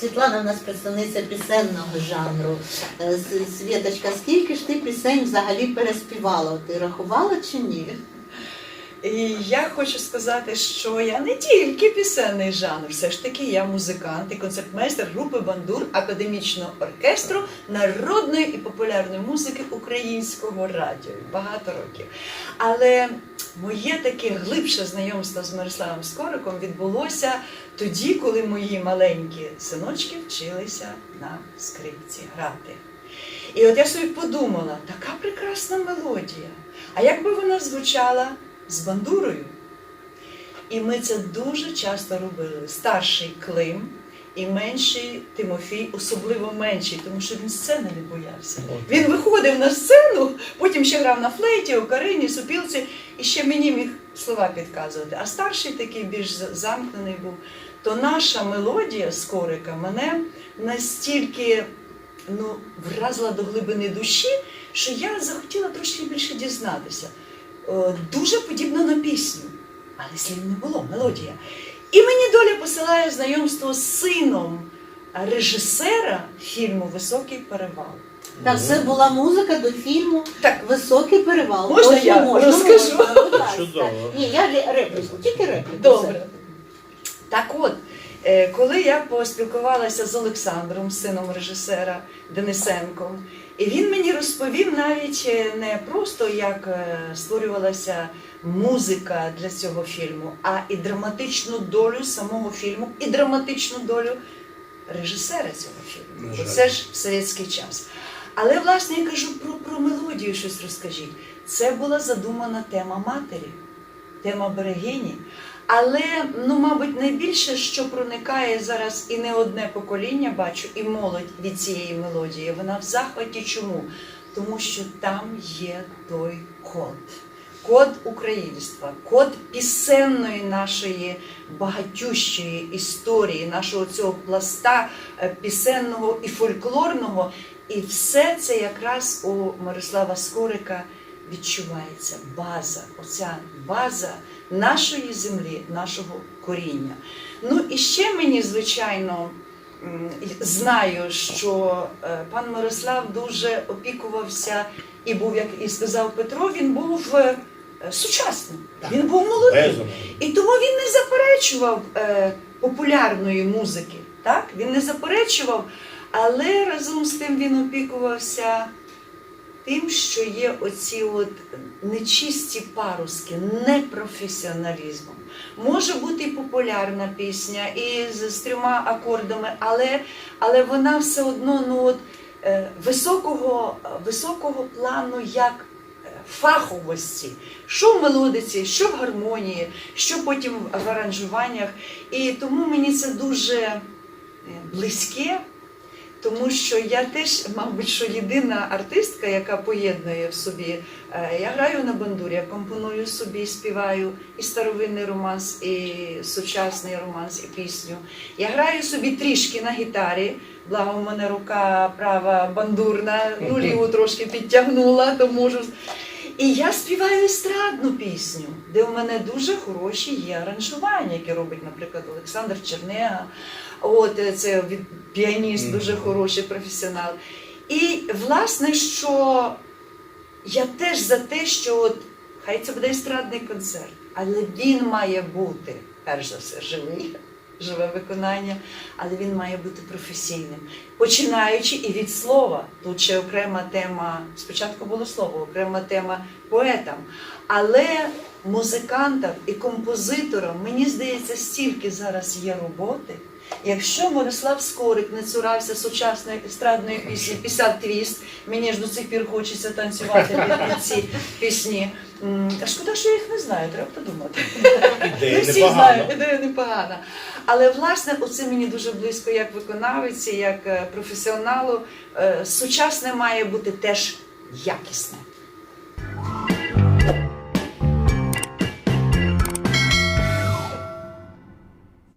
Світлана в нас представниця пісенного жанру. Е, Світочка, скільки ж ти пісень взагалі переспівала? Ти рахувала чи ні? І я хочу сказати, що я не тільки пісенний жанр, все ж таки я музикант і концертмейстер групи бандур академічного оркестру народної і популярної музики українського радіо багато років. Але моє таке глибше знайомство з Мирославом Скориком відбулося тоді, коли мої маленькі синочки вчилися на скрипці грати. І от я собі подумала, така прекрасна мелодія. А як би вона звучала з бандурою? І ми це дуже часто робили. Старший Клим і менший Тимофій, особливо менший, тому що він сцени не боявся. Він виходив на сцену, потім ще грав на флейті, окарині, супілці, і ще мені міг слова підказувати. А старший такий більш замкнений був. То наша мелодія скорика мене настільки ну, вразила до глибини душі, що я захотіла трошки більше дізнатися. Е, Дуже подібно на пісню, але слів не було, мелодія. І мені доля посилає знайомство з сином режисера фільму Високий перевал. Так, це була музика до фільму Так, Високий перевал. Можна Ось, я можна, розкажу? можна, будь ласка. Чудово. Ні, я лі- репліку, тільки репліку. Добре. все. Так от, коли я поспілкувалася з Олександром, сином режисера Денисенком, і він мені розповів навіть е, не просто як е, створювалася музика для цього фільму, а і драматичну долю самого фільму, і драматичну долю режисера цього фільму. Бо це ж совєтський час. Але власне я кажу про, про мелодію щось розкажіть. Це була задумана тема матері, тема берегині. Але, ну, мабуть, найбільше, що проникає зараз і не одне покоління, бачу, і молодь від цієї мелодії, вона в захваті. Чому? Тому що там є той код. Код українства, код пісенної нашої багатющої історії, нашого цього пласта е, пісенного і фольклорного. І все це якраз у Мирослава Скорика відчувається база, оця база нашої землі, нашого коріння. Ну і ще мені, звичайно, знаю, що е, пан Мирослав дуже опікувався і був, як і сказав Петро, він був е, сучасним, він був. Безумовно. І тому він не заперечував е, популярної музики. Так? Він не заперечував, але разом з тим він опікувався тим, що є оці от нечисті паруски, непрофесіоналізмом. Може бути і популярна пісня, і з, з трьома акордами, але, але вона все одно ну, от, е, високого, високого плану як е, фаховості, що в мелодиці, що в гармонії, що потім в аранжуваннях. І тому мені це дуже е, близьке. Тому що я теж, мабуть, що єдина артистка, яка поєднує в собі. е, Я граю на бандурі, я компоную собі, співаю і старовинний романс, і сучасний романс, і пісню. Я граю собі трішки на гітарі, благо в мене рука права бандурна, ну ліву трошки підтягнула, то можу. І я співаю естрадну пісню, де у мене дуже хороші є аранжування, які робить, наприклад, Олександр Чернега. От е, це піаніст, дуже хороший професіонал. І власне, що я теж за те, що от, хай це буде естрадний концерт, але він має бути, перш за все, живий, живе виконання, але він має бути професійним. Починаючи і від слова. Тут ще окрема тема, спочатку було слово, окрема тема поетам. Але музикантам і композиторам, мені здається, стільки зараз є роботи. Якщо Мирослав Скорик не цурався сучасної естрадної пісні «50 твіст, мені ж до цих пір хочеться танцювати під ці пісні. А шкода, що я їх не знаю, треба подумати. Ідея Не всі знають, ідея непогана. Але власне, оце мені дуже близько як виконавиці, як е, професіоналу. Е, Сучасне має бути теж якісне.